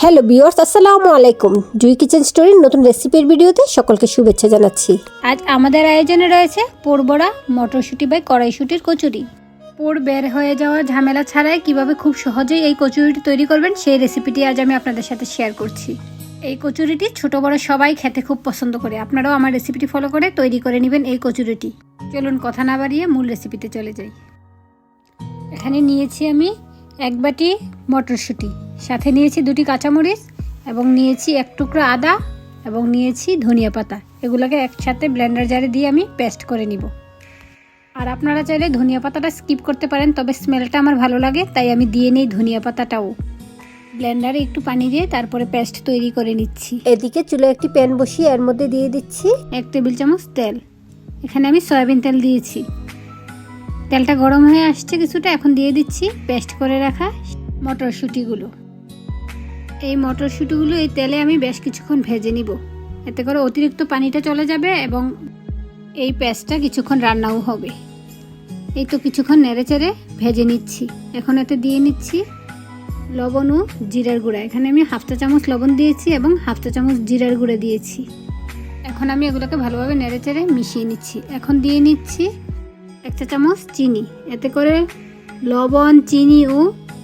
Hello বিয়ার্স আসসালামু আলাইকুম। জুই kitchen স্টোরির নতুন রেসিপির ভিডিওতে সকলকে শুভেচ্ছা জানাচ্ছি। আজ আমাদের আয়োজনে রয়েছে পোরবড়া মটরশুঁটি বাই কড়াইশুঁটির কচুরি। পোর বের হয়ে যাওয়া ঝামেলা ছাড়াই কীভাবে খুব সহজেই এই কচুরিটি তৈরি করবেন, সেই রেসিপিটি আজ আমি আপনাদের সাথে শেয়ার করছি। এই কচুরিটি ছোট বড় সবাই খেতে খুব পছন্দ করে। আপনারাও আমার রেসিপিটি ফলো করে তৈরি করে নেবেন এই কচুরিটি। চলুন কথা না বাড়িয়ে মূল রেসিপিতে চলে যাই। এখানে নিয়েছি আমি এক বাটি মটরশুঁটি। সাথে নিয়েছি দুটি কাঁচামরিচ এবং নিয়েছি এক টুকরো আদা এবং নিয়েছি ধনিয়া পাতা। এগুলোকে একসাথে ব্লেন্ডার জারে দিয়ে আমি পেস্ট করে নিব। আর আপনারা চাইলে ধনিয়া পাতাটা স্কিপ করতে পারেন তবে স্মেলটা আমার ভালো লাগে তাই আমি দিয়ে নিই ধনিয়া পাতাটাও। ব্লেন্ডারে একটু পানি দিয়ে তারপরে পেস্ট তৈরি করে নিচ্ছি। এদিকে চুলে একটি প্যান বসিয়ে এর মধ্যে দিয়ে দিচ্ছি। এক টেবিল চামচ তেল। এখানে আমি সয়াবিন তেল দিয়েছি। তেলটা গরম হয়ে আসছে কিছুটা এখন দিয়ে দিচ্ছি পেস্ট করে রাখা মটরশুঁটিগুলো। এই মটরশুঁটিগুলো এই তেলে আমি বেশ কিছুক্ষণ ভেজে নিব। এতে করে অতিরিক্ত পানিটা চলে যাবে এবং এই পেস্টটা কিছুক্ষণ রান্নাও হবে। এই তো কিছুক্ষণ নেড়ে চেড়ে ভেজে নিচ্ছি। এখন এতে দিয়ে নিচ্ছি লবণ ও জিরার গুঁড়া। এখানে আমি হাফ চা চামচ লবণ দিয়েছি এবং হাফ চা চামচ জিরার গুঁড়া দিয়েছি। এখন আমি এগুলোকে ভালোভাবে নেড়ে চেড়ে মিশিয়ে নিচ্ছি। এখন দিয়ে নিচ্ছি এক চা চামচ চিনি। এতে করে লবণ, চিনি ও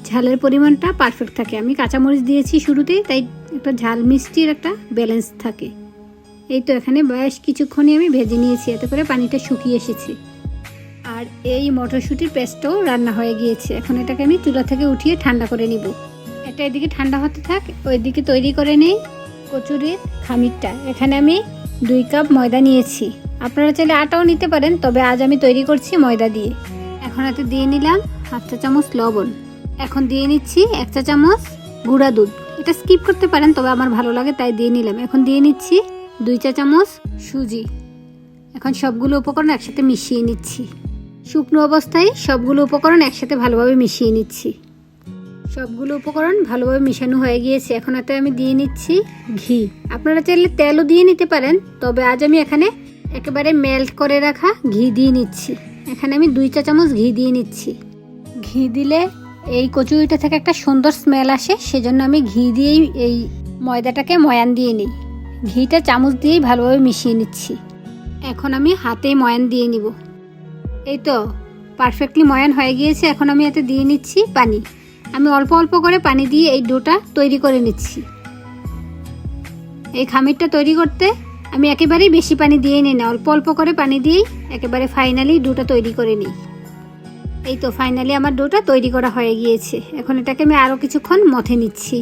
ঝালের পরিমাণটা পারফেক্ট থাকে। আমি কাঁচামরিচ দিয়েছি শুরুতেই, তাই একটা ঝাল মিষ্টির একটা ব্যালেন্স থাকে। এই তো এখানে বেশ কিছুক্ষণই আমি ভেজে নিয়েছি, এতে করে পানিটা শুকিয়ে এসেছে। আর এই মটরশুঁটির পেস্টও রান্না হয়ে গিয়েছে। এখন এটাকে আমি চুলা থেকে উঠিয়ে ঠান্ডা করে নিব। এটা এদিকে ঠান্ডা হতে থাক, ওইদিকে তৈরি করে নেই কচুরির খামিরটা। এখানে আমি দুই কাপ ময়দা নিয়েছি। আপনারা চাইলে আটাও নিতে পারেন, তবে আজ আমি তৈরি করছি ময়দা দিয়ে। এখন এতে দিয়ে নিলাম হাফ চা চামচ লবণ। এখন দিয়ে নিচ্ছি এক চা চামচ গুঁড়া দুধ। এটা স্কিপ করতে পারেন, তবে আমার ভালো লাগে, তাই দিয়ে নিলাম। এখন দিয়ে নিচ্ছি দুই চা চামচ সুজি। এখন সবগুলো উপকরণ একসাথে মিশিয়ে নিচ্ছি। শুকনো অবস্থায় সবগুলো উপকরণ একসাথে ভালোভাবে মিশিয়ে নিচ্ছি। সবগুলো উপকরণ ভালোভাবে মিশানো হয়ে গিয়েছে। এখন এতে আমি দিয়ে নিচ্ছি ঘি। আপনারা চাইলে তেলও দিয়ে নিতে পারেন, তবে আজ আমি এখানে একেবারে মেল্ট করে রাখা ঘি দিয়ে নিচ্ছি। এখানে আমি দুই চা চামচ ঘি দিয়ে নিচ্ছি। ঘি দিলে এই কচুরিটা থেকে একটা সুন্দর স্মেল আসে, সেজন্য আমি ঘি দিয়েই এই ময়দাটাকে ময়ান দিয়ে নিই। ঘিটা চামচ দিয়েই ভালোভাবে মিশিয়ে নিচ্ছি। এখন আমি হাতে ময়ান দিয়ে নিব। এই তো পারফেক্টলি ময়ান হয়ে গিয়েছে, এখন আমি এতে দিয়ে নিচ্ছি পানি। আমি অল্প অল্প করে পানি দিয়ে এই ডোটা তৈরি করে নিচ্ছি। এই খামিরটা তৈরি করতে আমি একেবারেই বেশি পানি দিয়ে নিই না, অল্প অল্প করে পানি দিয়েই একেবারে ফাইনালি ডোটা তৈরি করে নিই। এই তো ফাইনালি আমার ডোটা তৈরি করা হয়ে গিয়েছে। এখন এটাকে আমি আরও কিছুক্ষণ মথে নিচ্ছি।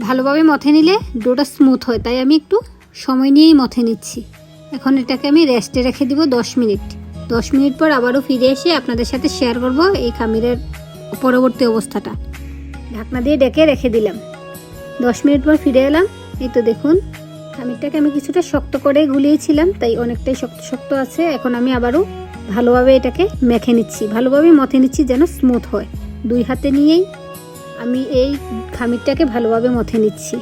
ভালোভাবে মথে নিলে ডোটা স্মুথ হয়, তাই আমি একটু সময় নিয়েই মথে নিচ্ছি। এখন এটাকে আমি রেস্টে রেখে দিব দশ মিনিট। দশ মিনিট পর আবারও ফিরে এসে আপনাদের সাথে শেয়ার করব এই খামিরের পরবর্তী অবস্থাটা। ঢাকনা দিয়ে ডেকে রেখে দিলাম। দশ মিনিট পর ফিরে এলাম। এই তো দেখুন, খামিরটাকে আমি কিছুটা শক্ত করে গুলিয়েছিলাম, তাই অনেকটাই শক্ত শক্ত আছে। এখন আমি আবারও ভালোভাবে এটাকে মেখে নিচ্ছি। ভালোভাবে মথে নিচ্ছি যেন স্মুথ হয়। দুই হাতে নিয়েই আমি এই খামিরটাকে ভালোভাবে মথে নিচ্ছি।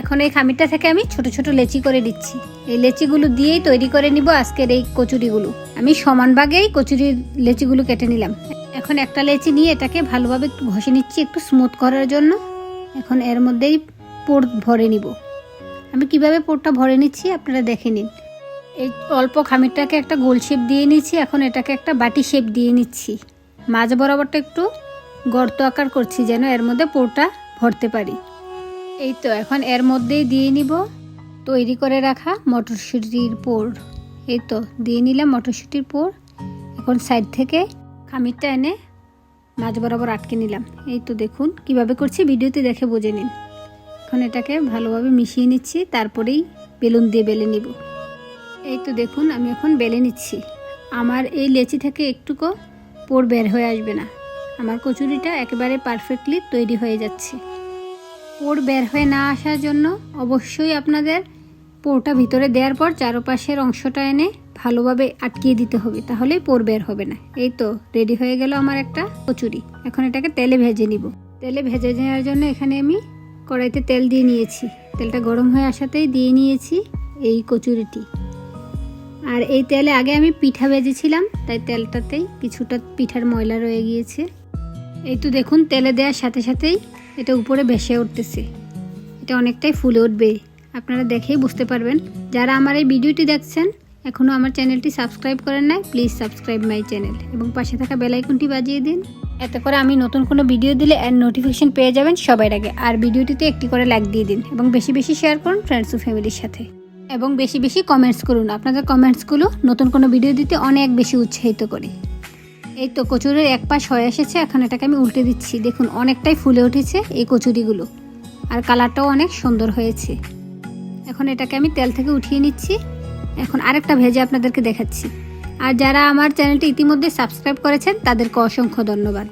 এখন এই খামিরটা থেকে আমি ছোট ছোট লেচি করে দিচ্ছি। এই লেচিগুলো দিয়েই তৈরি করে নিব আজকের এই কচুরিগুলো। আমি সমান ভাগেই কচুরির লেচিগুলো কেটে নিলাম। এখন একটা লেচি নিয়ে এটাকে ভালোভাবে ঘষে নিচ্ছি একটু স্মুথ করার জন্য। এখন এর মধ্যেই পোর ভরে নিব। আমি কীভাবে পোরটা ভরে নিচ্ছি আপনারা দেখে নিন। এই অল্প খামিরটাকে একটা গোল শেপ দিয়ে নিচ্ছি এখন এটাকে একটা বাটি শেপ দিয়ে নিচ্ছি। মাঝ বরাবরটা একটু গর্ত আকার করছি যেন এর মধ্যে পোরটা ভরতে পারি। এই তো, এখন এর মধ্যেই দিয়ে নিব। তৈরি করে রাখা মটরশুঁটির পোর এই তো, দিয়ে নিলাম মটরশুঁটির পোর এখন সাইড থেকে খামিরটা এনে মাঝ বরাবর আটকে নিলাম। এই তো দেখুন কীভাবে করছি, ভিডিওতে দেখে বুঝে নিন। এখন এটাকে ভালোভাবে মিশিয়ে নিচ্ছি, তারপরেই বেলুন দিয়ে বেলে নিব। এই তো দেখুন, আমি এখন বেলে নিচ্ছি। আমার এই লেচি থেকে একটুকু পোর বের হয়ে আসবে না। আমার কচুরিটা একেবারে পারফেক্টলি তৈরি হয়ে যাচ্ছে। পোর বের হয়ে না আসার জন্য অবশ্যই আপনাদের পোরটা ভিতরে দেওয়ার পর চারপাশের অংশটা এনে ভালোভাবে আটকিয়ে দিতে হবে তাহলেই পোর বের হবে না। এই তো, রেডি হয়ে গেল আমার একটা কচুরি। এখন এটাকে তেলে ভেজে নিব। তেলে ভেজে নেওয়ার জন্য এখানে আমি কড়াইতে তেল দিয়ে নিয়েছি। তেলটা গরম হয়ে আসাতেই দিয়ে নিয়েছি এই কচুরিটি। আর এই তেলে আগে আমি পিঠা ভেজেছিলাম, তাই তেলটাতেই কিছুটা পিঠার ময়লা রয়ে গিয়েছে। এই তো দেখুন, তেলে দেওয়ার সাথে সাথেই এটা উপরে ভেসে উঠতেছে। এটা অনেকটাই ফুলে উঠবে, আপনারা দেখেই বুঝতে পারবেন। যারা আমার এই ভিডিওটি দেখছেন এখনও আমার চ্যানেলটি সাবস্ক্রাইব করেন নাই, প্লিজ সাবস্ক্রাইব মাই চ্যানেল এবং পাশে থাকা বেল আইকনটি বাজিয়ে দিন। এতে করে আমি নতুন কোনো ভিডিও দিলে এর নোটিফিকেশন পেয়ে যাবেন সবার আগে। আর ভিডিওটিতে একটি করে লাইক দিয়ে দিন এবং বেশি বেশি শেয়ার করুন ফ্রেন্ডস ও ফ্যামিলির সাথে। এবং বেশি বেশি কমেন্টস করুন। আপনাদের কমেন্টসগুলো নতুন কোনো ভিডিও দিতে অনেক বেশি উৎসাহিত করে। এই তো কচুরির এক পাশ হয়ে এসেছে, এখন এটাকে আমি উল্টে দিচ্ছি। দেখুন, অনেকটাই ফুলে উঠেছে এই কচুরিগুলো। আর কালারটাও অনেক সুন্দর হয়েছে। এখন এটাকে আমি তেল থেকে উঠিয়ে নিচ্ছি। এখন আরেকটা ভেজে আপনাদেরকে দেখাচ্ছি। আর যারা আমার চ্যানেলটি ইতিমধ্যে সাবস্ক্রাইব করেছেন, তাদেরকে অসংখ্য ধন্যবাদ।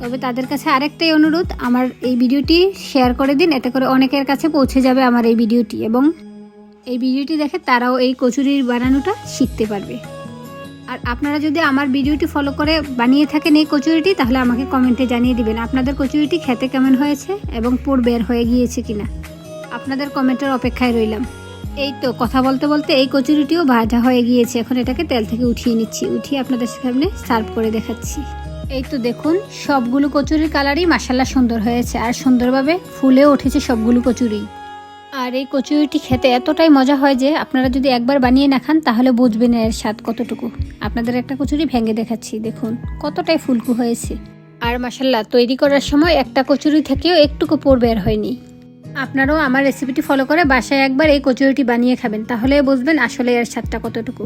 তবে তাদের কাছে আরেকটাই অনুরোধ, আমার এই ভিডিওটি শেয়ার করে দিন, এতে করে অনেকের কাছে পৌঁছে যাবে আমার এই ভিডিওটি। এবং এই ভিডিওটি দেখে তারাও এই কচুরির বানানোটা শিখতে পারবে। আর আপনারা যদি আমার ভিডিওটি ফলো করে বানিয়ে থাকেন এই কচুরিটি, তাহলে আমাকে কমেন্টে জানিয়ে দিবেন আপনাদের কচুরিটি খেতে কেমন হয়েছে এবং পুর বের হয়ে গিয়েছে কিনা। আপনাদের কমেন্টের অপেক্ষায় রইলাম। এই তো কথা বলতে বলতে এই কচুরিটিও ভাজা হয়ে গিয়েছে। এখন এটাকে তেল থেকে উঠিয়ে নিচ্ছি। উঠিয়ে আপনাদের সামনে সার্ভ করে দেখাচ্ছি। এই তো দেখুন, সবগুলো কচুরির কালারই মাসাল্লা সুন্দর হয়েছে। আর সুন্দরভাবে ফুলেও উঠেছে সবগুলো কচুরি। আর এই কচুরিটি খেতে এতটাই মজা হয় যে আপনারা যদি একবার বানিয়ে না খান, তাহলে বুঝবেন এর স্বাদ কতটুকু। আপনাদের একটা কচুরি ভেঙে দেখাচ্ছি, দেখুন, কতটাই ফুলকু হয়েছে। আর মাসাল্লাহ তৈরি করার সময় একটা কচুরি থেকেও একটুকু পোর বের হয়নি। আপনারাও আমার রেসিপিটি ফলো করে বাসায় একবার এই কচুরিটি বানিয়ে খাবেন, তাহলে বুঝবেন আসলে এর স্বাদটা কতটুকু।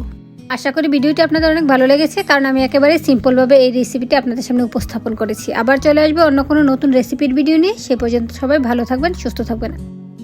আশা করি ভিডিওটি আপনাদের অনেক ভালো লেগেছে, কারণ আমি একেবারে সিম্পলভাবে এই রেসিপিটি আপনাদের সামনে উপস্থাপন করেছি। আবার চলে আসবে অন্য কোনো নতুন রেসিপির ভিডিও নিয়ে, সে পর্যন্ত সবাই ভালো থাকবেন, সুস্থ থাকবেন।